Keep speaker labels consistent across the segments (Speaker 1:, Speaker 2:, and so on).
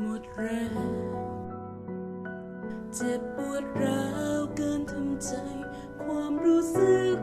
Speaker 1: หมดแรงเจ็บปวดร้าวเกินทำใจ ความรู้สึก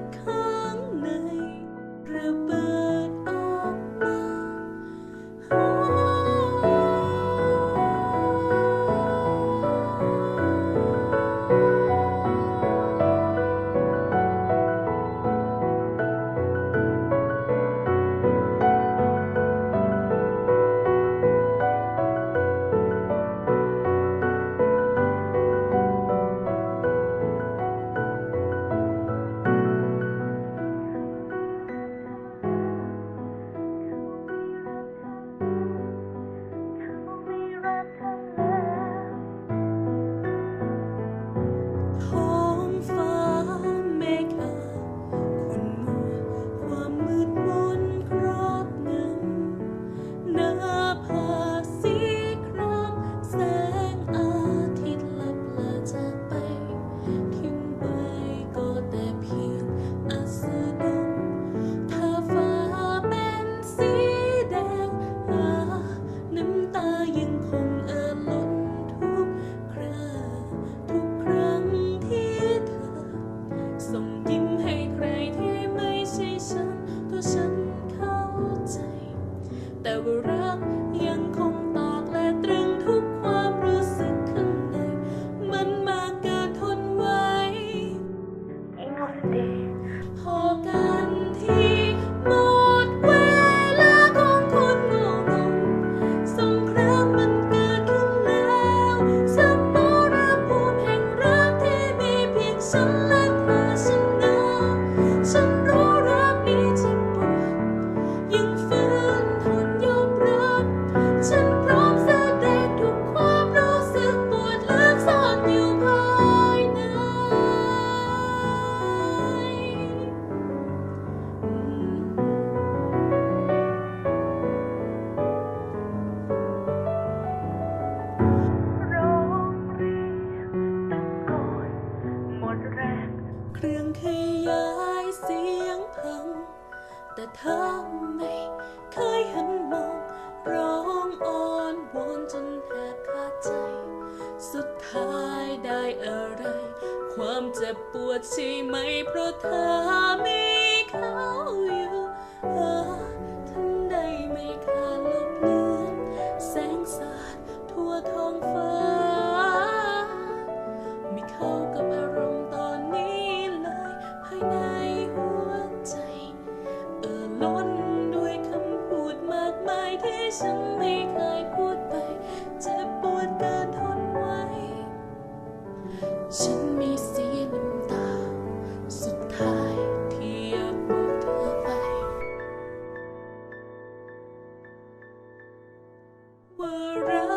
Speaker 1: around. เธอไม่เคย
Speaker 2: หั
Speaker 1: นมองร้องอ้อนวอนจนแทบขาดใจ สุดท้ายได้อะไร ความเจ็บปวดใช่ไหมเพราะเธอมีเขาอยู่ ฉันมีสีน้ำตา สุดท้ายที่ยากบอเธอไป ว่า